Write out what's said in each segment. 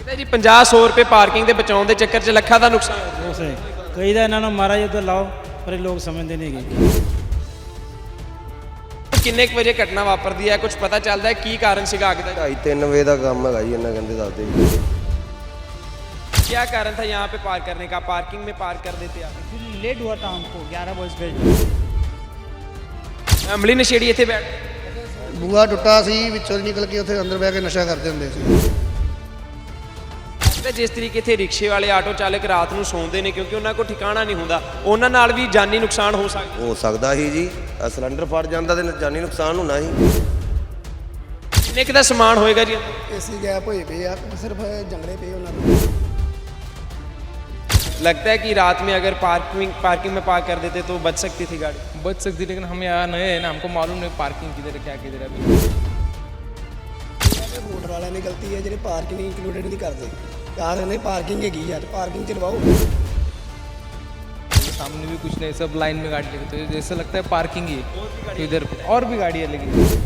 ਲੱਗਦਾ ਜੀ 50 100 ਰੁਪਏ ਪਾਰਕਿੰਗ ਦੇ ਬਚਾਉਣ ਦੇ ਚੱਕਰ 'ਚ ਲੱਖਾਂ ਦਾ ਨੁਕਸਾਨ ਉਸੇ ਕਈ ਦਾ ਇਹਨਾਂ ਨੂੰ ਮਹਾਰਾਜ ਉੱਧਰ ਲਾਓ ਪਰ ਇਹ ਲੋਕ ਸਮਝਦੇ ਨਹੀਂ ਹੈਗੇ ਕਿੰਨੇ ਕੁ ਵਜੇ ਘਟਨਾ ਵਾਪਰਦੀ ਹੈ ਕੁਝ ਪਤਾ ਚੱਲਦਾ ਹੈ ਕੀ ਕਾਰਨ ਸੀਗਾ ਅੱਗ ਦਾ ਢਾਈ ਤਿੰਨ ਵਜੇ ਦਾ ਕੰਮ ਹੈਗਾ ਜੀ ਇਹਨਾਂ ਕਹਿੰਦੇ ਦੱਸਦੇ ਜੀ क्या कारण था यहाँ पे पार्क करने का पार्किंग में पार्क कर देते आप फिर लेट हुआ था हमको ग्यारह बज गए ਅਮਲੀ ਨਸ਼ੇੜੀ ਇੱਥੇ ਬੈਠ ਬੂਆ ਟੁੱਟਾ ਸੀ ਵਿੱਚੋਂ ਦੀ ਨਿਕਲ ਕੇ ਉੱਥੇ ਅੰਦਰ ਬਹਿ ਕੇ ਨਸ਼ਾ ਕਰਦੇ ਹੁੰਦੇ ਸੀ ਤੇ ਜਿਸ ਤਰੀਕੇ ਇੱਥੇ ਰਿਕਸ਼ੇ ਵਾਲੇ ਆਟੋ ਚਾਲਕ ਰਾਤ ਨੂੰ ਸੌਂਦੇ ਨੇ ਕਿਉਂਕਿ ਉਹਨਾਂ ਕੋਲ ਠਿਕਾਣਾ ਨਹੀਂ ਹੁੰਦਾ ਉਹਨਾਂ ਨਾਲ ਵੀ ਜਾਨੀ ਨੁਕਸਾਨ ਹੋ ਸਕਦਾ ਹੋ ਸਕਦਾ ਸੀ ਜੀ ਆਹ ਸਿਲੰਡਰ ਫਟ ਜਾਂਦਾ ਤੇ ਜਾਨੀ ਨੁਕਸਾਨ ਹੋਣਾ ਸੀ ਕਿੰਨੇ ਕੁ ਦਾ ਸਮਾਨ ਹੋਏਗਾ ਜੀ ਏਸੀ ਗੈਪ ਹੋਏ ਪਏ ਆ ਸਿਰਫ ਜੰਗਲੇ ਪਏ ਉਹਨਾਂ ਨੂੰ लगता है कि रात में अगर पार्किंग पार्किंग में पार्क कर देते तो बच सकती थी गाड़ी बच सकती लेकिन हम यहाँ नए हैं ना हमको मालूम नहीं पार्किंग किधर है क्या किधर है अभी ਮੋਟਰ ਵਾਲਿਆਂ ਦੀ ਗਲਤੀ ਹੈ ਜਿਹੜੇ ਪਾਰਕਿੰਗ ਇਨਕਲੂਡਡ ਨਹੀਂ ਕਰਦੇ ਕਾਰ ਨੇ ਪਾਰਕਿੰਗ ਹੈਗੀ ਆ ਤੇ ਪਾਰਕਿੰਗ ਚ ਲਵਾਓ सामने भी कुछ नहीं सब लाइन में गाड़ी लगी तो जैसे लगता है पार्किंग ही है तो इधर और भी गाड़ी है लेकिन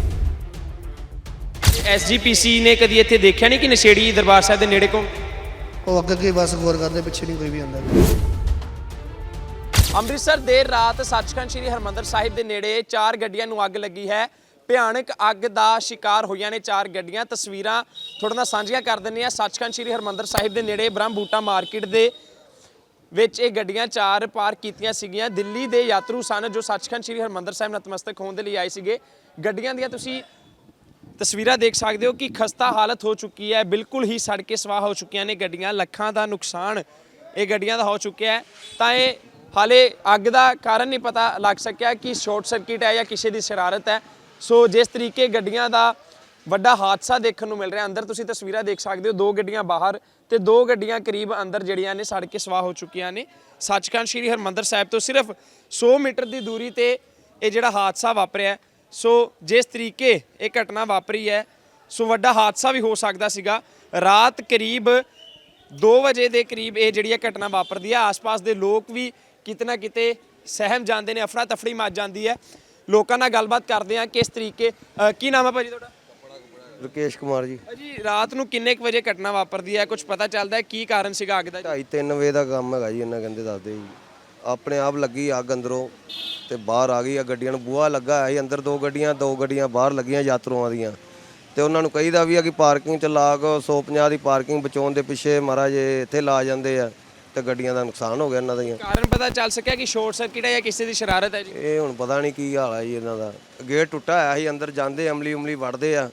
ਐਸਜੀਪੀਸੀ ਨੇ ਕਦੀ ਇੱਥੇ ਦੇਖਿਆ ਨਹੀਂ ਕਿ ਨਸ਼ੇੜੀ ਦਰਬਾਰ ਸਾਹਿਬ ਦੇ ਨੇੜੇ ਕੋਲ ਉਹ ਅੱਗੇ ਅੱਗੇ ਬਸ ਗੌਰ ਕਰਦੇ ਪਿੱਛੇ ਨਹੀਂ ਕੋਈ ਵੀ ਆਉਂਦਾ ਅੰਮ੍ਰਿਤਸਰ ਦੇਰ ਰਾਤ ਸੱਚਖੰਡ ਸ੍ਰੀ ਹਰਮੰਦਰ ਸਾਹਿਬ ਦੇ ਨੇੜੇ ਚਾਰ ਗੱਡੀਆਂ ਨੂੰ ਅੱਗ ਲੱਗੀ ਹੈ ਭਿਆਨਕ ਅੱਗ ਦਾ ਸ਼ਿਕਾਰ ਹੋਈਆਂ ਨੇ ਚਾਰ ਗੱਡੀਆਂ ਤਸਵੀਰਾਂ ਤੁਹਾਡੇ ਨਾਲ ਸਾਂਝੀਆਂ ਕਰ ਦਿੰਦੇ ਆ ਸੱਚਖੰਡ ਸ੍ਰੀ ਹਰਮੰਦਰ ਸਾਹਿਬ ਦੇ ਨੇੜੇ ਬ੍ਰਹਮ ਬੂਟਾ ਮਾਰਕੀਟ ਦੇ ਵਿੱਚ ਇਹ ਗੱਡੀਆਂ ਚਾਰ ਪਾਰਕ ਕੀਤੀਆਂ ਸੀਗੀਆਂ। ਦਿੱਲੀ ਦੇ ਯਾਤਰੂ ਸਨ ਜੋ ਸੱਚਖੰਡ ਸ੍ਰੀ ਹਰਮੰਦਰ ਸਾਹਿਬ ਨਤਮਸਤਕ ਹੋਣ ਦੇ ਲਈ ਆਏ ਸੀਗੇ। ਗੱਡੀਆਂ ਦੀਆਂ ਤੁਸੀਂ ਤਸਵੀਰਾਂ ਦੇਖ ਸਕਦੇ ਹੋ ਕਿ ਖਸਤਾ ਹਾਲਤ ਹੋ ਚੁੱਕੀ ਹੈ। ਬਿਲਕੁਲ ਹੀ ਸੜ ਕੇ ਸਵਾਹ ਹੋ ਚੁੱਕੀਆਂ ਨੇ ਗੱਡੀਆਂ। ਲੱਖਾਂ ਦਾ ਨੁਕਸਾਨ ਇਹ ਗੱਡੀਆਂ ਦਾ ਹੋ ਚੁੱਕਿਆ ਹੈ। ਤਾਂ ਇਹ ਹਾਲੇ ਅੱਗ ਦਾ ਕਾਰਨ ਨਹੀਂ ਪਤਾ ਲੱਗ ਸਕਿਆ ਕਿ ਸ਼ਾਰਟ ਸਰਕਟ ਹੈ ਜਾਂ ਕਿਸੇ ਦੀ ਸ਼ਰਾਰਤ ਹੈ। ਸੋ ਜਿਸ ਤਰੀਕੇ ਗੱਡੀਆਂ ਦਾ ਵੱਡਾ ਹਾਦਸਾ ਦੇਖਣ ਨੂੰ ਮਿਲ ਰਿਹਾ। ਅੰਦਰ ਤੁਸੀਂ ਤਸਵੀਰਾਂ ਦੇਖ ਸਕਦੇ ਹੋ, ਦੋ ਗੱਡੀਆਂ ਬਾਹਰ ਤੇ ਦੋ ਗੱਡੀਆਂ ਕਰੀਬ ਅੰਦਰ ਜਿਹੜੀਆਂ ਨੇ ਸੜ ਕੇ ਸਵਾਹ ਹੋ ਚੁੱਕੀਆਂ ਨੇ। ਸੱਚਖੰਡ ਸ੍ਰੀ ਹਰਮੰਦਰ ਸਾਹਿਬ ਤੋਂ ਸਿਰਫ 100 ਮੀਟਰ ਦੀ ਦੂਰੀ ਤੇ ਇਹ ਜਿਹੜਾ ਹਾਦਸਾ ਵਾਪਰਿਆ ਸੋ ਜਿਸ ਤਰੀਕੇ ਇਹ ਘਟਨਾ ਵਾਪਰੀ ਹੈ, ਸੋ ਵੱਡਾ ਹਾਦਸਾ ਵੀ ਹੋ ਸਕਦਾ ਸੀਗਾ। ਰਾਤ ਕਰੀਬ 2 ਵਜੇ ਦੇ ਕਰੀਬ ਇਹ ਜਿਹੜੀ ਇਹ ਘਟਨਾ ਵਾਪਰਦੀ ਹੈ। ਆਸ-ਪਾਸ ਦੇ ਲੋਕ ਵੀ ਕਿਤੇ ਨਾ ਕਿਤੇ ਸਹਿਮ ਜਾਂਦੇ ਨੇ ਅਫਰਾ ਤਫੜੀ ਮਚ ਜਾਂਦੀ ਹੈ। ਲੋਕਾਂ ਨਾਲ ਗੱਲਬਾਤ ਕਰਦੇ ਆ ਕਿਸ ਤਰੀਕੇ ਕੀ ਨਾਮ ਹੈ ਭਾਜੀ ਤੁਹਾਡਾ? ਰਕੇਸ਼ ਕੁਮਾਰ ਜੀ। ਜੀ ਰਾਤ ਨੂੰ ਕਿੰਨੇ ਕੁ ਵਜੇ ਘਟਨਾ ਵਾਪਰਦੀ ਹੈ? ਕੁਝ ਪਤਾ ਚੱਲਦਾ ਹੈ ਕੀ ਕਾਰਨ ਸੀਗਾ ਅੱਗ ਦਾ ਜੀ? ਢਾਈ ਤਿੰਨ ਵਜੇ ਦਾ ਕੰਮ ਹੈਗਾ ਜੀ ਇਹਨਾਂ ਕਹਿੰਦੇ ਦੱਸਦੇ ਜੀ। ਆਪਣੇ ਆਪ ਲੱਗੀ ਅੱਗ ਅੰਦਰੋਂ ਤੇ ਬਾਹਰ ਆ ਗਈ ਆ ਗੱਡੀਆਂ ਨੂੰ। ਬੂਹਾ ਲੱਗਾ ਸੀ ਅੰਦਰ ਦੋ ਗੱਡੀਆਂ ਦੋ ਗੱਡੀਆਂ ਬਾਹਰ ਲੱਗੀਆਂ ਯਾਤਰੂਆਂ ਦੀਆਂ। ਤੇ ਉਹਨਾਂ ਨੂੰ ਕਹੀਦਾ ਵੀ ਆ ਕਿ ਪਾਰਕਿੰਗ ਚ ਲਾ ਕੇ 150 ਦੀ ਪਾਰਕਿੰਗ ਬਚਾਉਣ ਦੇ ਪਿੱਛੇ ਮਹਾਰਾਜ ਇਹ ਇੱਥੇ ਲਾ ਜਾਂਦੇ ਆ ਤੇ ਗੱਡੀਆਂ ਦਾ ਨੁਕਸਾਨ ਹੋ ਗਿਆ ਇਹਨਾਂ ਦੀਆਂ ਕਾਰਨ ਪਤਾ ਚੱਲ ਸਕਿਆ ਕਿ ਸ਼ਾਰਟ ਸਰਕਟ ਹੈ ਜਾਂ ਕਿਸੇ ਦੀ ਸ਼ਰਾਰਤ ਹੈ ਜੀ? ਇਹ ਹੁਣ ਪਤਾ ਨਹੀਂ ਕੀ ਹਾਲ ਹੈ ਜੀ ਇਹਨਾਂ ਦਾ। ਗੇਟ ਟੁੱਟਾ ਹੋਇਆ ਸੀ ਅੰਦਰ ਜਾਂਦੇ ਅਮਲੀ ਉਮਲੀ ਵੜਦੇ ਆ।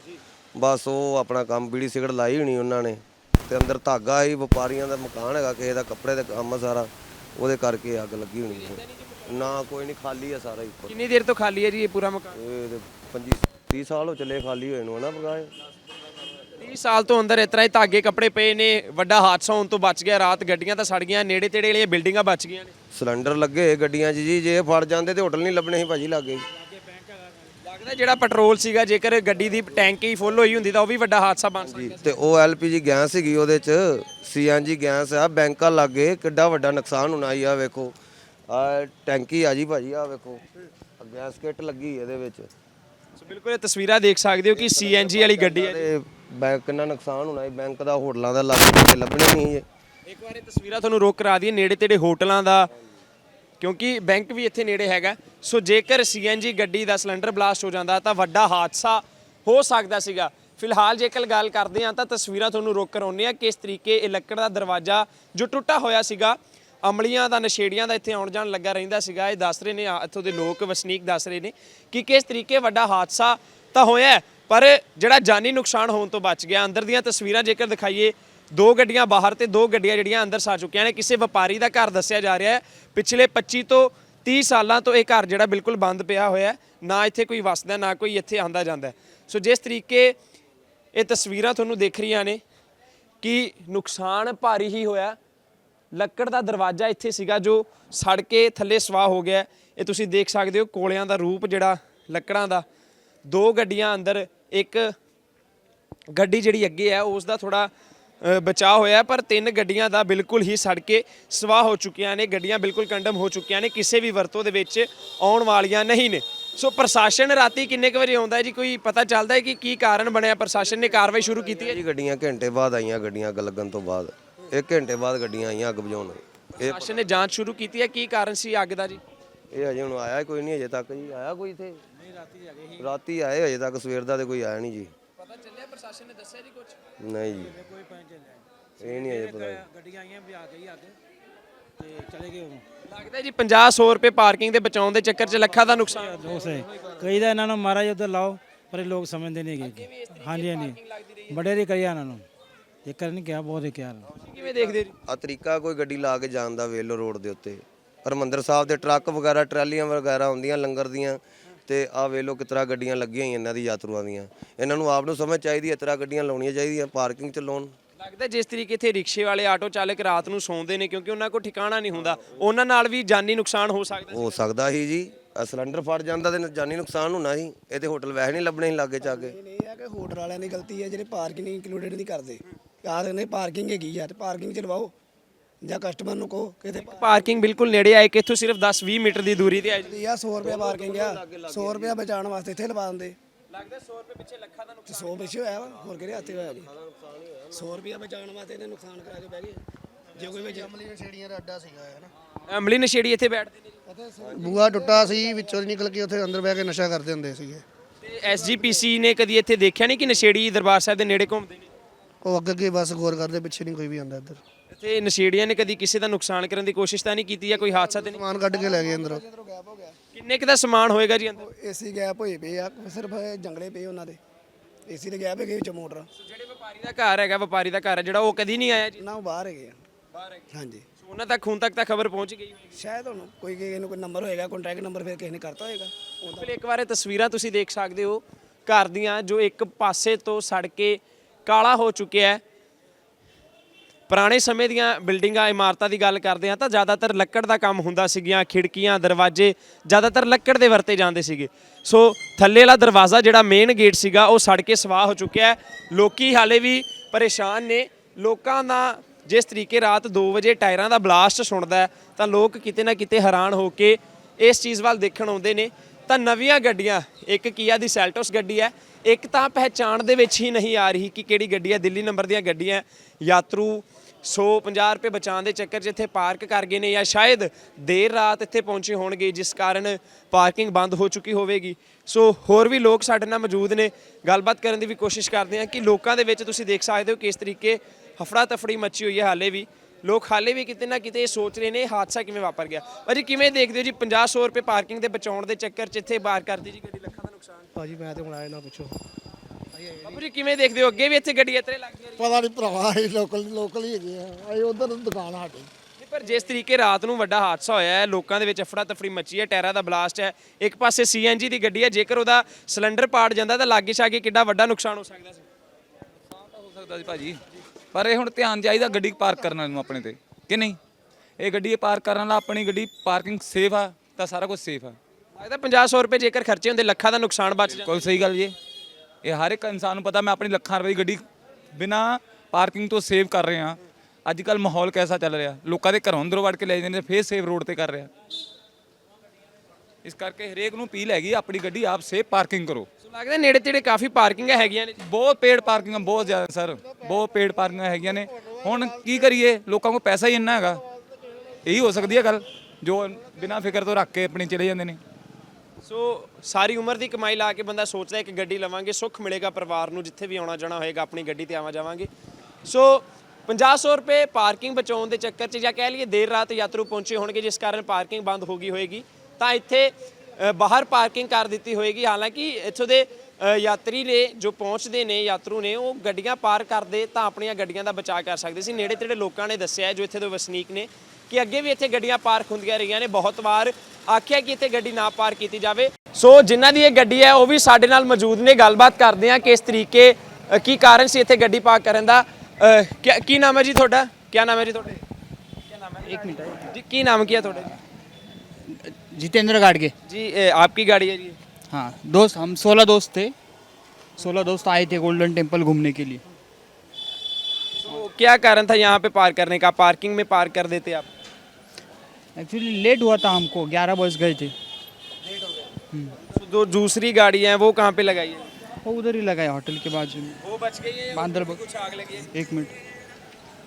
ਬਸ ਉਹ ਆਪਣਾ ਕੰਮ ਬੀੜੀ ਸਿਗੜ ਲਾਈ ਹੋਣੀ ਉਹਨਾਂ ਨੇ। ਤੇ ਅੰਦਰ ਧਾਗਾ ਸੀ ਵਪਾਰੀਆਂ ਦਾ ਮਕਾਨ ਹੈਗਾ ਕਿਸੇ ਦਾ ਕੱਪੜੇ ਦਾ ਕੰਮ ਆ ਸਾਰਾ ਉਹਦੇ ਕਰਕੇ ਅੱਗ ਲੱਗੀ ਹੋਣੀ ਹੈ ਨਾ ਕੋਈ ਨਹੀਂ ਖਾਲੀ ਆ ਸਾਰਾ ਹੀ ਉੱਪਰ। ਕਿੰਨੀ ਦੇਰ ਤੋਂ ਖਾਲੀ ਹੈ ਜੀ ਇਹ ਪੂਰਾ ਮਕਾਨ? ਇਹ ਤੇ 25 30 ਸਾਲ ਹੋ ਚੱਲੇ ਖਾਲੀ ਹੋਏ ਨੂੰ ਹਨਾ ਬਗਾਏ 30 ਸਾਲ ਤੋਂ ਅੰਦਰ ਇਤਰਾ ਹੀ ਧਾਗੇ ਕੱਪੜੇ ਪਏ ਨੇ ਵੱਡਾ ਹਾਦਸਾ ਹੋਣ ਤੋਂ ਬਚ ਗਿਆ ਰਾਤ ਗੱਡੀਆਂ ਤਾਂ ਸੜ ਗਈਆਂ ਨੇੜੇ ਤੇੜੇ ਵਾਲੀਆਂ ਬਿਲਡਿੰਗਾਂ ਬਚ ਗਈਆਂ ਨੇ। ਸਿਲੰਡਰ ਲੱਗੇ ਗੱਡੀਆਂ 'ਚ ਜੀ ਜੇ ਫੜ ਜਾਂਦੇ ਤੇ ਹੋਟਲ ਨਹੀਂ ਲੱਭਣੇ ਸੀ ਭਾਜੀ ਲੱਗੇ। ਲੱਗਦਾ ਜਿਹੜਾ ਪੈਟਰੋਲ ਸੀਗਾ ਜੇਕਰ ਗੱਡੀ ਦੀ ਟੈਂਕੀ ਹੀ ਫੁੱਲ ਹੋਈ ਹੁੰਦੀ ਤਾਂ ਉਹ ਵੀ ਵੱਡਾ ਹਾਦਸਾ ਬਣ ਸਕਦਾ। ਤੇ ਉਹ ਐਲਪੀਜੀ ਗੈਸ ਸੀਗੀ ਉਹਦੇ 'ਚ ਸੀਐਨਜੀ ਗੈਸ ਆ ਬੈਂਕਾਂ ਲੱਗੇ ਕਿੱਡਾ ਵੱਡਾ ਨੁਕਸਾਨ ਹੋਣਾ ਜੀ ਆ ਵੇਖੋ। ਆ ਟੈਂਕੀ ਆ ਜੀ ਭਾਜੀ ਆ ਵੇਖੋ। ਆਹ ਗੈਸ ਕਿੱਟ ਲੱਗੀ ਇਹਦੇ ਵਿੱਚ। ਸੋ ਬਿਲਕੁਲ ਇਹ ਤਸਵੀਰਾਂ ਦੇਖ ਸਕਦੇ ਹੋ ਕਿ ਸੀਐਨਜੀ ਵਾਲੀ ਗੱਡੀ ਹੈ ਤੇ ਬੈਂਕ ਕਿੰਨਾ ਨੁਕਸਾਨ ਹੋਣਾ ਜੀ ਬੈਂਕ ਦਾ ਹੋਟਲਾਂ ਦਾ ਲੱਗੇ ਲੱਭਣੇ ਨਹੀਂ ਜੀ ਇੱਕ ਵਾਰ ਇਹ ਤਸਵੀਰਾਂ ਤੁਹਾਨੂੰ ਰੋਕ ਕਰਾ ਦਈਏ ਨੇੜੇ ਤੇੜੇ ਹੋਟਲਾਂ ਦਾ ਕਿਉਂਕਿ ਬੈਂਕ ਵੀ ਇੱਥੇ ਨੇੜੇ ਹੈਗਾ। ਸੋ ਜੇਕਰ ਸੀਐਨਜੀ ਗੱਡੀ ਦਾ ਸਿਲੰਡਰ ਬਲਾਸਟ ਹੋ ਜਾਂਦਾ ਤਾਂ ਵੱਡਾ ਹਾਦਸਾ ਹੋ ਸਕਦਾ ਸੀਗਾ। ਫਿਲਹਾਲ ਜੇਕਰ ਗੱਲ ਕਰਦੇ ਹਾਂ ਤਾਂ ਤਸਵੀਰਾਂ ਤੁਹਾਨੂੰ ਰੋਕ ਕਰਾਉਂਦੇ ਆ ਕਿਸ ਤਰੀਕੇ ਇਹ ਲੱਕੜ ਦਾ ਦਰਵਾਜ਼ਾ ਜੋ ਟੁੱਟਾ ਹੋਇਆ ਸੀਗਾ, ਅਮਲੀਆਂ ਦਾ, ਨਸ਼ੇੜੀਆਂ ਦਾ ਇੱਥੇ ਆਉਣ ਜਾਣ ਲੱਗਾ ਰਹਿੰਦਾ ਸੀਗਾ। ਇਹ ਦੱਸ ਰਹੇ ਨੇ ਇੱਥੋਂ ਦੇ ਲੋਕ ਵਸਨੀਕ ਦੱਸ ਰਹੇ ਨੇ ਕਿ ਕਿਸ ਤਰੀਕੇ ਵੱਡਾ ਹਾਦਸਾ ਤਾਂ ਹੋਇਆ ਪਰ ਜਿਹੜਾ ਜਾਨੀ ਨੁਕਸਾਨ ਹੋਣ ਤੋਂ ਬਚ ਗਿਆ। ਅੰਦਰ ਦੀਆਂ ਤਸਵੀਰਾਂ ਜੇਕਰ ਦਿਖਾਈਏ ਦੋ ਗੱਡੀਆਂ ਬਾਹਰ ਤੇ ਦੋ ਗੱਡੀਆਂ ਜਿਹੜੀਆਂ ਅੰਦਰ ਸਾ ਚੁੱਕੀਆਂ ਨੇ। ਕਿਸੇ ਵਪਾਰੀ ਦਾ ਘਰ ਦੱਸਿਆ ਜਾ ਰਿਹਾ ਹੈ, ਪਿਛਲੇ 25 ਤੋਂ 30 ਸਾਲਾਂ ਤੋਂ ਇਹ ਘਰ ਜਿਹੜਾ ਬਿਲਕੁਲ ਬੰਦ ਪਿਆ ਹੋਇਆ ਨਾ ਇੱਥੇ ਕੋਈ ਵਸਦਾ, ਨਾ ਕੋਈ ਇੱਥੇ ਆਂਦਾ ਜਾਂਦਾ ਸੋ ਜਿਸ ਤਰੀਕੇ ਇਹ ਤਸਵੀਰਾਂ ਤੁਹਾਨੂੰ ਦੇਖ ਰਹੀਆਂ ਨੇ ਕਿ ਨੁਕਸਾਨ ਭਾਰੀ ਹੀ ਹੋਇਆ। ਲੱਕੜ ਦਾ ਦਰਵਾਜ਼ਾ ਇੱਥੇ ਸੀਗਾ ਜੋ ਸੜ ਕੇ ਥੱਲੇ ਸਵਾਹ ਹੋ ਗਿਆ ਇਹ ਤੁਸੀਂ ਦੇਖ ਸਕਦੇ ਹੋ ਕੋਲਿਆਂ ਦਾ ਰੂਪ ਜਿਹੜਾ ਲੱਕੜਾਂ ਦਾ। ਦੋ ਗੱਡੀਆਂ ਅੰਦਰ ਇੱਕ ਗੱਡੀ ਜਿਹੜੀ ਅੱਗੇ ਹੈ, ਉਸ ਦਾ ਥੋੜਾ ਬਚਾਅ ਹੋਇਆ ਪਰ ਤਿੰਨ ਗੱਡੀਆਂ ਦਾ ਬਿਲਕੁਲ ਹੀ ਸੜ ਕੇ ਸਵਾਹ ਹੋ ਚੁੱਕੀਆਂ ਨੇ ਗੱਡੀਆਂ ਬਿਲਕੁਲ ਕੰਡਮ ਹੋ ਚੁੱਕੀਆਂ ਨੇ ਕਿਸੇ ਵੀ ਵਰਤੋਂ ਦੇ ਵਿੱਚ ਆਉਣ ਵਾਲੀਆਂ ਨਹੀਂ ਨੇ। ਸੋ ਪ੍ਰਸ਼ਾਸਨ ਰਾਤੀ ਕਿੰਨੇ ਕੁ ਵਜੇ ਆਉਂਦਾ ਹੈ ਜੀ? ਕੋਈ ਪਤਾ ਚੱਲਦਾ ਹੈ ਕਿ ਕੀ ਕਾਰਨ ਬਣਿਆ? ਪ੍ਰਸ਼ਾਸਨ ਨੇ ਕਾਰਵਾਈ ਸ਼ੁਰੂ ਕੀਤੀ ਹੈ? ਜੀ ਜੀ ਗੱਡੀਆਂ ਘੰਟੇ ਬਾਅਦ ਆਈਆਂ ਗੱਡੀਆਂ ਅੱਗ ਲੱਗਣ ਤੋਂ ਬਾਅਦ। ਇੱਕ ਘੰਟੇ ਬਾਅਦ ਗੱਡੀਆਂ ਆਈਆਂ ਅੱਗ ਬੁਝਾਉਣ। ਇਹ ਪ੍ਰਸ਼ਾਸਨ ਨੇ ਜਾਂਚ ਸ਼ੁਰੂ ਕੀਤੀ ਹੈ ਕੀ ਕਾਰਨ ਸੀ ਅੱਗ ਦਾ ਜੀ? ਇਹ ਅਜੇ ਹੁਣ ਆਇਆ ਕੋਈ ਨਹੀਂ ਅਜੇ ਤੱਕ ਜੀ ਆਇਆ ਕੋਈ ਇੱਥੇ? ਨਹੀਂ ਰਾਤੀ ਆ ਗਏ ਰਾਤੀ ਆਏ ਅਜੇ ਤੱਕ ਸਵੇਰ ਦਾ ਤੇ ਕੋਈ ਆਇਆ ਨਹੀਂ ਜੀ। ਪਤਾ ਚੱਲਿਆ ਪ੍ਰਸ਼ਾਸਨ ਨੇ ਦੱਸਿਆ ਜੀ ਕੁਝ ਨਹੀਂ ਜੀ। ਇਹ ਨਹੀਂ ਅਜੇ ਪਤਾ। ਗੱਡੀਆਂ ਆਈਆਂ ਵੀ ਆ ਗਈ ਅੱਗ ਤੇ ਚਲੇ ਗਏ ਉਹ ਲੱਗਦਾ ਜੀ 50 100 ਰੁਪਏ ਪਾਰਕਿੰਗ ਦੇ ਬਚਾਉਣ ਦੇ ਚੱਕਰ 'ਚ ਲੱਖਾਂ ਦਾ ਨੁਕਸਾਨ। ਦੋਸਤ ਹੈ ਕਈ ਦਾ ਇਹਨਾਂ ਨੂੰ ਮਹਾਰਾਜ ਉੱਧਰ ਲਾਓ ਪਰ ਇਹ ਲੋਕ ਸਮਝਦੇ ਨਹੀਂ ਹੈਗੇ। ਹਾਂਜੀ ਹਾਂਜੀ। ਬੜੇ ਦੀ ਕਰਿਆ ਇਹਨਾਂ ਨੂੰ। ਇੱਕ ਨਹੀਂ ਕਿਹਾ ਬਹੁਤ ਹੀ ਕਿਹਾ ਕਿਵੇਂ ਦੇਖਦੇ ਹੋ ਜੀ? ਆ ਤਰੀਕਾ ਕੋਈ ਗੱਡੀ ਲਾ ਕੇ ਜਾਣ ਦਾ ਵੇਲੋ ਰੋਡ ਦੇ ਉੱਤੇ। ਹਰਮੰਦਰ ਸਾਹਿਬ ਦੇ ਟਰੱਕ ਵਗੈਰਾ ਟਰਾਲੀਆਂ ਵਗੈਰਾ ਹੁੰਦੀਆਂ ਲੰਗਰ ਦੀਆਂ। ਤੇ ਆ ਵੇਲੋ ਕਿਤਰਾ ਗੱਡੀਆਂ ਲੱਗੀਆਂ ਹੋਈਆਂ ਇਹਨਾਂ ਦੀ ਯਾਤਰੂਆਂ ਦੀਆਂ। ਇਹਨਾਂ ਨੂੰ ਆਪ ਨੂੰ ਸਮਝ ਚਾਹੀਦੀ ਹੈ ਇਤਰਾ ਗੱਡੀਆਂ ਲਾਉਣੀਆਂ ਚਾਹੀਦੀਆਂ ਪਾਰਕਿੰਗ 'ਚ ਲਾਉਣ। ਲੱਗਦਾ ਜਿਸ ਤਰੀਕੇ ਇੱਥੇ ਰਿਕਸ਼ੇ ਵਾਲੇ ਆਟੋ ਚਾਲਕ ਰਾਤ ਨੂੰ ਸੌਂਦੇ ਨੇ ਕਿਉਂਕਿ ਉਹਨਾਂ ਕੋਲ ਠਿਕਾਣਾ ਨਹੀਂ ਹੁੰਦਾ ਉਹਨਾਂ ਨਾਲ ਵੀ ਜਾਨੀ ਨੁਕਸਾਨ ਹੋ ਸਕਦਾ ਹੋ ਸਕਦਾ ਸੀ ਜੀ ਆਹ ਸਿਲੰਡਰ ਫਟ ਜਾਂਦਾ ਤੇ ਜਾਨੀ ਨੁਕਸਾਨ ਹੋਣਾ ਸੀ ਇਹ ਤੇ ਹੋਟਲ ਵੈਸੇ ਨਹੀਂ ਲੱਭਣੇ ਸੀ ਲਾਗੇ ਜਾ ਕੇ। ਇਹ ਹੈ ਕਿ ਹੋਟਲ ਵਾਲਿਆਂ ਦੀ ਗਲਤੀ ਹੈ ਜਿਹੜੇ ਪਾਰਕਿੰਗ ਇੰਕਲੂਡਡ ਨਹੀਂ ਕਰਦੇ। ਯਾਰ ਨੇ ਪਾਰਕਿੰਗ ਹੈਗੀ ਆ ਤੇ ਪਾਰਕਿੰਗ ਚ ਲਵਾਓ। ਜਾਂ ਕਸਟਮਰ ਨੂੰ ਕਹੋ ਕਿਤੇ ਪਾਰਕਿੰਗ ਬਿਲਕੁਲ ਨੇੜੇ ਆਏ ਕਿ ਇੱਥੋਂ ਸਿਰਫ 10-20 ਮੀਟਰ ਦੀ ਦੂਰੀ ਤੇ ਆਏ ਜੀ। ਆ 100 ਰੁਪਏ ਪਾਰਕਿੰਗ ਆ। 100 ਰੁਪਏ ਬਚਾਉਣ ਵਾਸਤੇ ਇੱਥੇ ਲਵਾ ਦਿੰਦੇ। ਲੱਗਦਾ 100 ਰੁਪਏ ਪਿੱਛੇ ਲੱਖਾਂ ਦਾ 100 ਪਿੱਛੇ ਹੋਇਆ ਵਾ ਹੋਰ ਕਿਹੜੇ ਹੱਥੇ ਹੋਇਆ ਜੀ? 100 ਰੁਪਏ ਬਚਾਉਣ ਵਾਸਤੇ ਇਹਨੇ ਨੁਕਸਾਨ ਕਰਾ ਕੇ ਬਹਿ ਗਏ। ਜੇ ਕੋਈ ਵਿੱਚ ਛੇੜੀਆਂ ਦਾ ਅੱਡਾ ਸੀਗਾ ਹੈ ਨਾ? ਨੁਕਸਾਨ ਅਮਲੀ ਨਸ਼ੇੜੀ ਇੱਥੇ ਬੈਠਦੇ ਨੇ। ਬੂਆ ਟੁੱਟਾ ਸੀ ਵਿੱਚੋਂ ਦੀ ਨਿਕਲ ਕੇ ਉੱਥੇ ਅੰਦਰ ਬਹਿ ਕੇ ਨਸ਼ਾ ਕਰਦੇ ਹੁੰਦੇ ਸੀਗੇ। ਤੇ ਐਸਜੀਪੀਸੀ ਨੇ ਕਦੀ ਇੱਥੇ ਦੇਖਿਆ ਨਹੀਂ ਕਿ ਨਸ਼ੇੜੀ ਦਰਬਾਰ ਸਾਹਿਬ ਦੇ ਨੇੜੇ ਘੁੰਮਦੇ ਨੇ? ਉਹ ਅੱਗੇ ਅੱਗੇ ਬਸ ਗੌਰ ਕਰਦੇ ਪਿੱਛੇ ਨਹੀਂ ਕੋਈ ਵੀ ਆਉਂਦਾ ਇੱਧਰ। ਇੱਥੇ ਨਸ਼ੇੜੀਆਂ ਨੇ ਕਦੀ ਕਿਸੇ ਦਾ ਨੁਕਸਾਨ ਕਰਨ ਦੀ ਕੋਸ਼ਿਸ਼ ਤਾਂ ਨਹੀਂ ਕੀਤੀ ਜਾਂ ਕੋਈ ਹਾਦਸਾ ਤੇ ਨਹੀਂ ਸਮਾਨ ਕੱਢ ਕੇ ਲੈ ਗਏ ਅੰਦਰੋਂ। ਕਿੰਨੇ ਕੁ ਦਾ ਸਮਾਨ ਹੋਏਗਾ ਜੀ ਅੰਦਰ? ਏਸੀ ਗੈਪ ਹੋਏ ਪਏ ਆ ਸਿਰਫ ਜੰਗਲੇ ਪਏ ਉਹਨਾਂ ਦੇ। ਏਸੀ ਦੇ ਗੈਪ ਹੈਗੇ ਵਿੱਚ ਮੋਟਰ। ਜਿਹੜੇ ਵਪਾਰੀ ਦਾ ਘਰ ਹੈਗਾ ਵਪਾਰੀ ਦਾ ਘਰ ਹੈ ਜਿਹੜਾ ਉਹ ਕਦੀ ਨਹੀਂ ਆਇਆ ਜੀ? ਨਾ ਉਹ ਬਾਹਰ ਹੈਗੇ ਆ। ਬਾਹਰ ਹਾਂਜੀ। ਸੋ ਉਹਨਾਂ ਤੱਕ ਹੁਣ ਤੱਕ ਤਾਂ ਖਬਰ ਪਹੁੰਚ ਗਈ ਸ਼ਾਇਦ ਹੁਣ ਕੋਈ ਕਿਸੇ ਨੂੰ ਕੋਈ ਨੰਬਰ ਹੋਏਗਾ ਕੰਟੈਕਟ ਨੰਬਰ ਫਿਰ ਕਿਸੇ ਨੇ ਕਰਤਾ ਹੋਏਗਾ। ਉਹਦਾ ਬਿਲਕੁਲ ਇੱਕ ਵਾਰ ਇਹ ਤਸਵੀਰਾਂ ਤੁਸੀਂ ਦੇਖ ਸਕਦੇ ਹੋ ਘਰ ਦੀਆਂ ਜੋ ਇੱਕ ਪਾਸੇ ਤੋਂ ਸੜ ਕੇ ਕਾਲਾ ਹੋ ਚੁੱਕਿਆ ਹੈ ਪੁਰਾਣੇ ਸਮੇਂ ਦੀਆਂ ਬਿਲਡਿੰਗਾਂ, ਇਮਾਰਤਾਂ ਦੀ ਗੱਲ ਕਰਦੇ ਹਾਂ ਤਾਂ ਜ਼ਿਆਦਾਤਰ ਲੱਕੜ ਦਾ ਕੰਮ ਹੁੰਦਾ ਸੀਗੀਆਂ, ਖਿੜਕੀਆਂ, ਦਰਵਾਜ਼ੇ, ਜ਼ਿਆਦਾਤਰ ਲੱਕੜ ਦੇ ਵਰਤੇ ਜਾਂਦੇ ਸੀਗੇ। ਸੋ ਥੱਲੇ ਵਾਲਾ ਦਰਵਾਜ਼ਾ ਜਿਹੜਾ ਮੇਨ ਗੇਟ ਸੀਗਾ, ਉਹ ਸੜ ਕੇ ਸਵਾਹ ਹੋ ਚੁੱਕਿਆ ਹੈ। ਲੋਕੀ ਹਾਲੇ ਵੀ ਪਰੇਸ਼ਾਨ ਨੇ। ਲੋਕਾਂ ਦਾ ਜਿਸ ਤਰੀਕੇ ਰਾਤ 2 ਵਜੇ ਟਾਇਰਾਂ ਦਾ ਬਲਾਸਟ ਸੁਣਦਾ ਤਾਂ ਲੋਕ ਕਿਤੇ ਨਾ ਕਿਤੇ ਹੈਰਾਨ ਹੋ ਕੇ ਇਸ ਚੀਜ਼ ਵੱਲ ਦੇਖਣ ਆਉਂਦੇ ਨੇ। ਤਾਂ ਨਵੀਆਂ ਗੱਡੀਆਂ, ਇੱਕ ਕੀਆ ਦੀ ਸੈਲਟੋਸ ਗੱਡੀ ਹੈ, ਇੱਕ ਤਾਂ ਪਹਿਚਾਣ ਦੇ ਵਿੱਚ ਹੀ ਨਹੀਂ ਆ ਰਹੀ ਕਿ ਕਿਹੜੀ ਗੱਡੀ ਹੈ, ਦਿੱਲੀ ਨੰਬਰ ਦੀਆਂ ਗੱਡੀਆਂ ਯਾਤਰੂ 150 ਰੁਪਏ ਬਚਾਉਣ ਦੇ ਚੱਕਰ 'ਚ ਇੱਥੇ ਪਾਰਕ ਕਰ ਗਏ ਨੇ ਜਾਂ ਸ਼ਾਇਦ ਦੇਰ ਰਾਤ ਇੱਥੇ ਪਹੁੰਚੇ ਹੋਣਗੇ, ਜਿਸ ਕਾਰਨ ਪਾਰਕਿੰਗ ਬੰਦ ਹੋ ਚੁੱਕੀ ਹੋਵੇਗੀ। ਸੋ ਹੋਰ ਵੀ ਲੋਕ ਸਾਡੇ ਨਾਲ ਮੌਜੂਦ ਨੇ। ਗੱਲਬਾਤ ਕਰਨ ਦੀ ਵੀ ਕੋਸ਼ਿਸ਼ ਕਰਦੇ ਹਾਂ ਕਿ ਲੋਕਾਂ ਦੇ ਵਿੱਚ ਤੁਸੀਂ ਦੇਖ ਸਕਦੇ ਹੋ ਕਿਸ ਤਰੀਕੇ ਹਫੜਾ ਤਫੜੀ ਮੱਚੀ ਹੋਈ ਹੈ ਹਾਲੇ ਵੀ। ਲੋਕ ਹਾਲੇ ਵੀ ਕਿਤੇ ਨਾ ਕਿਤੇ ਇਹ ਸੋਚ ਰਹੇ ਨੇ ਹਾਦਸਾ ਕਿਵੇਂ ਵਾਪਰ ਗਿਆ। ਭਾਜੀ, ਕਿਵੇਂ ਦੇਖਦੇ ਹੋ ਜੀ 50 100 ਰੁਪਏ ਪਾਰਕਿੰਗ ਦੇ ਬਚਾਉਣ ਦੇ ਚੱਕਰ 'ਚ ਇੱਥੇ ਬਾਹਰ ਕਰਦੀ ਜੀ ਗੱਡੀ ਲੱਖਾਂ ਦਾ ਨੁਕਸਾਨ? ਭਾਜੀ, ਮੈਂ ਤੇ ਹੁਣ ਆਇਆ ਨਾ ਪੁੱਛੋ। ਬਾਬੂ ਜੀ ਕਿਵੇਂ ਦੇਖਦੇ ਹੋ? ਅੱਗੇ ਵੀ ਇੱਥੇ ਗੱਡੀ ਇਤਰੇ ਲੱਗਦੀਆਂ ਨੇ? ਪਤਾ ਨਹੀਂ ਭਰਾਵਾ ਇਹ ਲੋਕਲ ਲੋਕਲ ਹੀ ਹੈਗੇ ਆ। ਅਸੀਂ ਉਧਰ ਦੁਕਾਨ ਸਾਡੀ। ਨਹੀਂ, ਪਰ ਜਿਸ ਤਰੀਕੇ ਰਾਤ ਨੂੰ ਵੱਡਾ ਹਾਦਸਾ ਹੋਇਆ ਹੈ ਲੋਕਾਂ ਦੇ ਵਿੱਚ ਅਫੜਾ ਤਫੜੀ ਮੱਚੀ ਹੈ ਟਾਇਰਾਂ ਦਾ ਬਲਾਸਟ ਹੈ ਇੱਕ ਪਾਸੇ ਸੀਐਨਜੀ ਦੀ ਗੱਡੀ ਹੈ ਜੇਕਰ ਉਹਦਾ ਸਿਲੰਡਰ ਪਾੜ ਜਾਂਦਾ ਤਾਂ ਲਾਗੇ ਛਾਗੇ ਕਿੱਡਾ ਵੱਡਾ ਨੁਕਸਾਨ ਹੋ ਸਕਦਾ ਸੀ। ਹੋ ਸਕਦਾ ਸੀ ਭਾਜੀ। ਪਰ ਇਹ ਹੁਣ ਧਿਆਨ ਚਾਹੀਦਾ ਗੱਡੀ ਪਾਰਕ ਕਰਨ ਨੂੰ ਆਪਣੇ ਤੇ ਕਿ ਨਹੀਂ? ਇਹ ਗੱਡੀ ਪਾਰਕ ਕਰਨ ਨਾਲ ਆਪਣੀ ਗੱਡੀ ਪਾਰਕਿੰਗ ਸੇਫ ਆ ਤਾਂ ਸਾਰਾ ਕੁਝ ਸੇਫ ਆ। ਲੱਗਦਾ 50 100 ਰੁਪਏ ਜੇਕਰ ਖਰਚੇ ਹੁੰਦੇ ਲੱਖਾਂ ਦਾ ਨੁਕਸਾਨ ਬਚ ਜਾਂਦਾ। ਕੋਈ ਸਹੀ ਗੱਲ ਜੀ। ਇਹ ਹਰ ਇੱਕ ਇਨਸਾਨ ਨੂੰ ਪਤਾ ਮੈਂ ਆਪਣੀ ਲੱਖਾਂ ਰੁਪਏ ਦੀ ਗੱਡੀ ਬਿਨਾ ਪਾਰਕਿੰਗ ਤੋਂ ਸੇਵ ਕਰ ਰਿਹਾ ਅੱਜ ਕੱਲ ਮਾਹੌਲ ਕੈਸਾ ਚੱਲ ਰਿਹਾ? ਲੋਕਾਂ ਦੇ ਘਰੋਂ ਅੰਦਰੋਂ ਵੜ ਕੇ ਲੈ ਜਾਂਦੇ ਨੇ ਫੇਰ ਸੇਵ ਰੋਡ ਤੇ ਕਰ ਰਿਹਾ। ਇਸ ਕਰਕੇ ਹਰੇਕ ਨੂੰ ਅਪੀਲ ਹੈਗੀ ਆਪਣੀ ਗੱਡੀ ਆਪ ਸੇਫ ਪਾਰਕਿੰਗ ਕਰੋ। ਸੋ ਲੱਗਦਾ ਨੇੜੇ ਤੇੜੇ ਕਾਫੀ ਪਾਰਕਿੰਗਾਂ ਹੈਗੀਆਂ ਨੇ? ਬਹੁਤ ਪੇਡ ਪਾਰਕਿੰਗਾਂ ਬਹੁਤ ਜ਼ਿਆਦਾ ਸਰ। ਬਹੁਤ ਪੇਡ ਪਾਰਕਿੰਗਾਂ ਹੈਗੀਆਂ ਨੇ। ਹੁਣ ਕੀ ਕਰੀਏ? ਲੋਕਾਂ ਕੋਲ ਪੈਸਾ ਹੀ ਇੰਨਾ ਹੈਗਾ। ਇਹੀ ਹੋ ਸਕਦੀ ਹੈ ਗੱਲ ਜੋ ਬਿਨਾਂ ਫਿਕਰ ਤੋਂ ਰੱਖ ਕੇ ਆਪਣੀ ਚਲੇ ਜਾਂਦੇ ਨੇ। ਸੋ ਸਾਰੀ ਉਮਰ ਦੀ ਕਮਾਈ ਲਾ ਕੇ ਬੰਦਾ ਸੋਚਦਾ ਹੈ ਕਿ ਗੱਡੀ ਲਵਾਂਗੇ, ਸੁੱਖ ਮਿਲੇਗਾ ਪਰਿਵਾਰ ਨੂੰ, ਜਿੱਥੇ ਵੀ ਆਉਣਾ ਜਾਣਾ ਹੋਏਗਾ, ਆਪਣੀ ਗੱਡੀ ਤੇ ਆਵਾਂ ਜਾਵਾਂਗੇ। ਸੋ 50-100 ਰੁਪਏ ਪਾਰਕਿੰਗ ਬਚਾਉਣ ਦੇ ਚੱਕਰ 'ਚ ਜਾਂ ਕਹਿ ਲਈਏ ਦੇਰ ਰਾਤ ਯਾਤਰੂ ਪਹੁੰਚੇ ਹੋਣਗੇ, ਜਿਸ ਕਾਰਨ ਪਾਰਕਿੰਗ ਬੰਦ ਹੋ ਗਈ ਹੋਏਗੀ, ਤਾਂ ਇੱਥੇ ਬਾਹਰ ਪਾਰਕਿੰਗ ਕਰ ਦਿੱਤੀ ਹੋਏਗੀ। ਹਾਲਾਂਕਿ ਇੱਥੋਂ ਦੇ ਯਾਤਰੀ ਨੇ ਜੋ ਪਹੁੰਚਦੇ ਨੇ, ਯਾਤਰੂ ਨੇ, ਉਹ ਗੱਡੀਆਂ ਪਾਰ ਕਰਦੇ ਤਾਂ ਆਪਣੀਆਂ ਗੱਡੀਆਂ ਦਾ ਬਚਾਅ ਕਰ ਸਕਦੇ ਸੀ। ਨੇੜੇ ਤੇੜੇ ਲੋਕਾਂ ਨੇ ਦੱਸਿਆ ਜੋ ਇੱਥੇ ਦੇ ਵਸਨੀਕ ਨੇ ਕਿ ਅੱਗੇ ਵੀ ਇੱਥੇ ਗੱਡੀਆਂ ਪਾਰਕ ਹੁੰਦੀਆਂ ਰਹੀਆਂ ਨੇ ਬਹੁਤ ਵਾਰ ਆਖਿਆ ਕਿ ਇੱਥੇ ਗੱਡੀ ਨਾ ਪਾਰਕ ਕੀਤੀ ਜਾਵੇ ਸੋ ਜਿਨ੍ਹਾਂ ਦੀ ਇਹ ਗੱਡੀ ਹੈ ਉਹ ਵੀ ਸਾਡੇ ਨਾਲ ਮੌਜੂਦ ਨੇ ਗੱਲਬਾਤ ਕਰਦੇ ਆ ਕਿਸ ਤਰੀਕੇ ਅ, ਕੀ ਕਾਰਨ ਸੀ ਇੱਥੇ ਗੱਡੀ ਪਾਰਕ ਕਰਨ ਦਾ ਅ, ਕਿਆ- ਕੀ ਨਾਮ ਹੈ ਜੀ ਤੁਹਾਡਾ ਕੀ ਨਾਮ ਹੈ ਜੀ ਤੁਹਾਡੇ ਕੀ ਨਾਮ ਹੈ एक मिनट ਜੀ ਕੀ ਨਾਮ ਕੀ ਹੈ ਤੁਹਾਡਾ जितेंद्र गाडगे जी ए, आपकी गाड़ी है जी हाँ दोस्त हम सोलह दोस्त थे सोलह दोस्त आए थे गोल्डन टेम्पल घूमने के लिए तो क्या कारण था यहाँ पे पार्क करने का पार्किंग में पार्क कर देते आप एक्चुअली लेट हुआ था हमको ग्यारह बज गए थे। तो जो दूसरी गाड़ी है वो कहाँ पे लगाई है? वो उधर ही लगाया होटल के बाजू में। वो बच गई है उनमें कुछ आग लगी है? एक मिनट।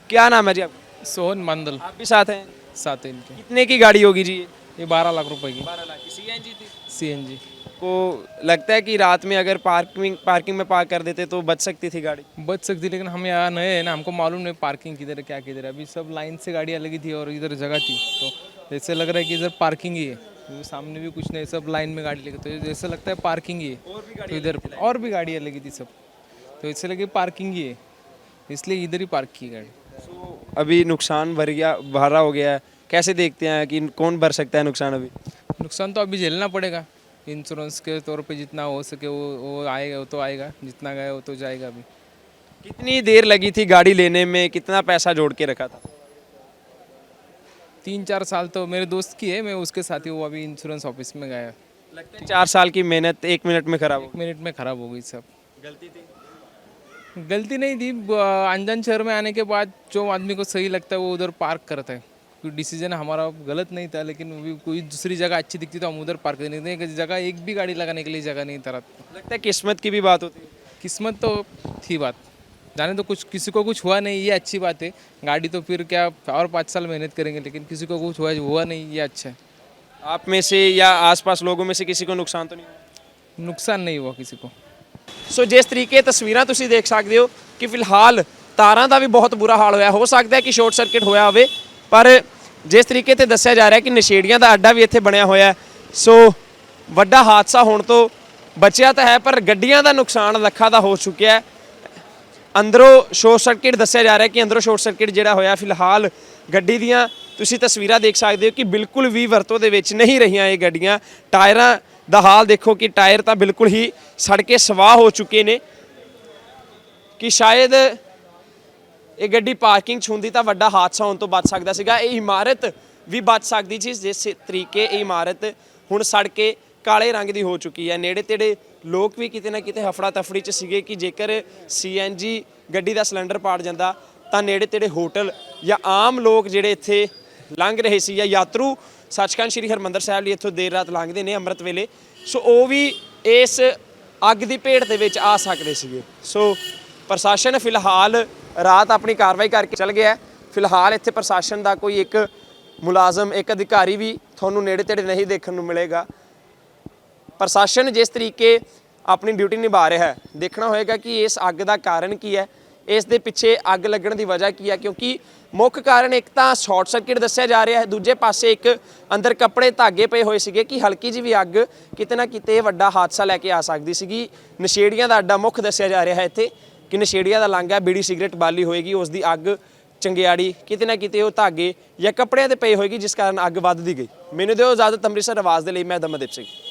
क्या नाम है जी आपका? सोहन मंदल। आप भी साथ हैं? साथ है इनके। कितने की गाड़ी होगी जी ये? ये बारह लाख रुपए की। बारह लाख की सीएनजी थी। सी एन जी को लगता है कि रात में अगर पार्किंग पार्किंग में पार्क कर देते तो बच सकती थी गाड़ी? बच सकती लेकिन हम यहाँ नए हैं ना हमको मालूम नहीं पार्किंग किधर है क्या किधर है। अभी सब लाइन से गाड़ियाँ लगी थी और इधर जगह थी तो ऐसे लग रहा है कि इधर पार्किंग ही है क्योंकि सामने भी कुछ नहीं सब लाइन में गाड़ी लगी तो जैसे लगता है पार्किंग ही है तो इधर और भी गाड़ियाँ लगी थी सब। तो इससे लगे पार्किंग ही है इसलिए इधर ही पार्क की गाड़ी। अभी नुकसान भर गया भरा हो गया है। कैसे देखते हैं कि कौन भर सकता है नुकसान अभी? नुकसान तो अभी झेलना पड़ेगा इंश्योरेंस के तौर पे जितना हो सके वो वो आएगा वो तो आएगा जितना गया वो तो जाएगा अभी। कितनी देर लगी थी गाड़ी लेने में कितना पैसा जोड़ के रखा था? तीन चार साल तो मेरे दोस्त की है मैं उसके साथ ही वो अभी इंश्योरेंस ऑफ़िस में गया। लगता है चार साल की मेहनत एक मिनट में खराब हो एक मिनट में ख़राब हो गई सब। गलती थी? गलती नहीं थी अनजान शहर में आने के बाद जो आदमी को सही लगता है वो उधर पार्क करता है। क्योंकि डिसीज़न हमारा गलत नहीं था लेकिन भी कोई दूसरी जगह अच्छी दिखती तो हम उधर पार्क नहीं थे। जगह एक भी गाड़ी लगाने के लिए जगह नहीं था लगता है किस्मत की भी बात होती। किस्मत तो थी बात। जाने तो कुछ किसी को कुछ हुआ नहीं ये अच्छी बात है गाड़ी तो फिर क्या और पाँच साल मेहनत करेंगे लेकिन किसी को कुछ हुआ हुआ नहीं ये अच्छा है आप में से या ਆਸ-ਪਾਸ ਲੋਗੋਂ में से किसी को नुकसान तो नहीं हुआ नुकसान नहीं हुआ किसी को ਸੋ ਜਿਸ ਤਰੀਕੇ ਤਸਵੀਰਾਂ ਤੁਸੀਂ ਦੇਖ ਸਕਦੇ ਹੋ ਕਿ ਫਿਲਹਾਲ ਤਾਰਾਂ ਦਾ ਵੀ ਬਹੁਤ ਬੁਰਾ ਹਾਲ ਹੋਇਆ ਹੋ ਸਕਦਾ ਹੈ ਕਿ ਸ਼ਾਰਟ ਸਰਕਟ ਹੋਇਆ ਹੋਵੇ ਪਰ ਜਿਸ ਤਰੀਕੇ ਤੇ ਦੱਸਿਆ ਜਾ ਰਿਹਾ ਕਿ ਨਸ਼ੇੜੀਆਂ ਦਾ ਅੱਡਾ ਵੀ ਇੱਥੇ ਬਣਿਆ ਹੋਇਆ ਹੈ ਸੋ ਵੱਡਾ ਹਾਦਸਾ ਹੋਣ ਤੋਂ ਬਚਿਆ ਤਾਂ ਹੈ ਪਰ ਗੱਡੀਆਂ ਦਾ ਨੁਕਸਾਨ ਲੱਖਾਂ ਦਾ ਹੋ ਚੁੱਕਿਆ ਹੈ ਅੰਦਰੋਂ ਸ਼ੋਰਟ ਸਰਕਟ ਦੱਸਿਆ ਜਾ ਰਿਹਾ ਕਿ ਅੰਦਰੋਂ ਸ਼ੋਰਟ ਸਰਕਟ ਜਿਹੜਾ ਹੋਇਆ ਫਿਲਹਾਲ ਗੱਡੀ ਦੀਆਂ, ਤੁਸੀਂ ਤਸਵੀਰਾਂ ਦੇਖ ਸਕਦੇ ਹੋ ਕਿ ਬਿਲਕੁਲ ਵੀ ਵਰਤੋਂ ਦੇ ਵਿੱਚ ਨਹੀਂ ਰਹੀਆਂ ਇਹ ਗੱਡੀਆਂ। ਟਾਇਰਾਂ ਦਾ ਹਾਲ ਦੇਖੋ ਕਿ ਟਾਇਰ ਤਾਂ ਬਿਲਕੁਲ ਹੀ ਸੜ ਕੇ ਸਵਾਹ ਹੋ ਚੁੱਕੇ ਨੇ। ਕਿ ਸ਼ਾਇਦ ਇਹ ਗੱਡੀ ਪਾਰਕਿੰਗ 'ਚ ਹੁੰਦੀ ਤਾਂ ਵੱਡਾ ਹਾਦਸਾ ਹੋਣ ਤੋਂ ਬਚ ਸਕਦਾ ਸੀਗਾ। ਇਹ ਇਮਾਰਤ ਵੀ ਬਚ ਸਕਦੀ ਸੀ, ਜਿਸ ਤਰੀਕੇ ਇਹ ਇਮਾਰਤ ਹੁਣ ਸੜ ਕੇ ਕਾਲੇ ਰੰਗ ਦੀ ਹੋ ਚੁੱਕੀ ਹੈ। ਨੇੜੇ ਤੇੜੇ ਲੋਕ ਵੀ ਕਿਤੇ ਨਾ ਕਿਤੇ ਹਫੜਾ ਤਫੜੀ 'ਚ ਸੀਗੇ ਕਿ ਜੇਕਰ ਸੀਐਨਜੀ ਗੱਡੀ ਦਾ ਸਿਲੰਡਰ ਪਾੜ ਜਾਂਦਾ, ਤਾਂ ਨੇੜੇ ਤੇੜੇ ਹੋਟਲ ਜਾਂ ਆਮ ਲੋਕ ਜਿਹੜੇ ਇੱਥੇ ਲੰਘ ਰਹੇ ਸੀ ਜਾਂ ਯਾਤਰੂ, ਸੱਚਖੰਡ ਸ੍ਰੀ ਹਰਮੰਦਰ ਸਾਹਿਬ ਲਈ ਇੱਥੋਂ ਦੇਰ ਰਾਤ ਲੰਘਦੇ ਨੇ ਅੰਮ੍ਰਿਤ ਵੇਲੇ, ਸੋ ਉਹ ਵੀ ਇਸ ਅੱਗ ਦੀ ਭੇਟ ਦੇ ਵਿੱਚ ਆ ਸਕਦੇ ਸੀਗੇ। ਸੋ ਪ੍ਰਸ਼ਾਸਨ ਫਿਲਹਾਲ ਰਾਤ ਆਪਣੀ ਕਾਰਵਾਈ ਕਰਕੇ ਚੱਲ ਗਿਆ ਫਿਲਹਾਲ ਇੱਥੇ ਪ੍ਰਸ਼ਾਸਨ ਦਾ ਕੋਈ ਇੱਕ ਮੁਲਾਜ਼ਮ, ਇੱਕ ਅਧਿਕਾਰੀ ਵੀ ਤੁਹਾਨੂੰ ਨੇੜੇ ਤੇੜੇ ਨਹੀਂ ਦੇਖਣ ਨੂੰ ਮਿਲੇਗਾ। ਪ੍ਰਸ਼ਾਸਨ ਜਿਸ ਤਰੀਕੇ ਆਪਣੀ ਡਿਊਟੀ ਨਿਭਾ ਰਿਹਾ ਹੈ, ਦੇਖਣਾ ਹੋਏਗਾ ਕਿ ਇਸ ਅੱਗ ਦਾ ਕਾਰਨ ਕੀ ਹੈ, ਇਸ ਦੇ ਪਿੱਛੇ ਅੱਗ ਲੱਗਣ ਦੀ ਵਜ੍ਹਾ ਕੀ ਹੈ, ਕਿਉਂਕਿ ਮੁੱਖ ਕਾਰਨ ਇੱਕ ਤਾਂ ਸ਼ਾਰਟ ਸਰਕਟ ਦੱਸਿਆ ਜਾ ਰਿਹਾ ਹੈ, ਦੂਜੇ ਪਾਸੇ ਇੱਕ ਅੰਦਰ ਕੱਪੜੇ ਧਾਗੇ ਪਏ ਹੋਏ ਸੀਗੇ ਕਿ ਹਲਕੀ ਜਿਹੀ ਵੀ ਅੱਗ ਕਿਤੇ ਨਾ ਕਿਤੇ ਵੱਡਾ ਹਾਦਸਾ ਲੈ ਕੇ ਆ ਸਕਦੀ ਸੀਗੀ। ਨਸ਼ੇੜੀਆਂ ਦਾ ਅੱਡਾ ਮੁੱਖ ਦੱਸਿਆ ਜਾ ਰਿਹਾ ਹੈ ਇੱਥੇ ਕਿ ਨਸ਼ੇੜੀਆਂ ਦਾ ਲਾਂਘਾ, ਬੀੜੀ ਸਿਗਰਟ ਬਾਲੀ ਹੋਏਗੀ, ਉਸ ਦੀ ਅੱਗ ਚੰਗਿਆੜੀ, ਕਿਤੇ ਨਾ ਕਿਤੇ ਉਹ ਧਾਗੇ ਜਾਂ ਕੱਪੜਿਆਂ ਤੇ ਪਈ ਹੋਏਗੀ, ਜਿਸ ਕਾਰਨ ਅੱਗ ਵੱਧਦੀ ਗਈ। ਮੈਨੂੰ ਦਿਓ ਇਜਾਜ਼ਤ, ਅੰਮ੍ਰਿਤਸਰ ਆਵਾਜ਼ ਦੇ ਲਈ ਮੈਂ ਦਮਨਦੀਪ ਸਿੰਘ।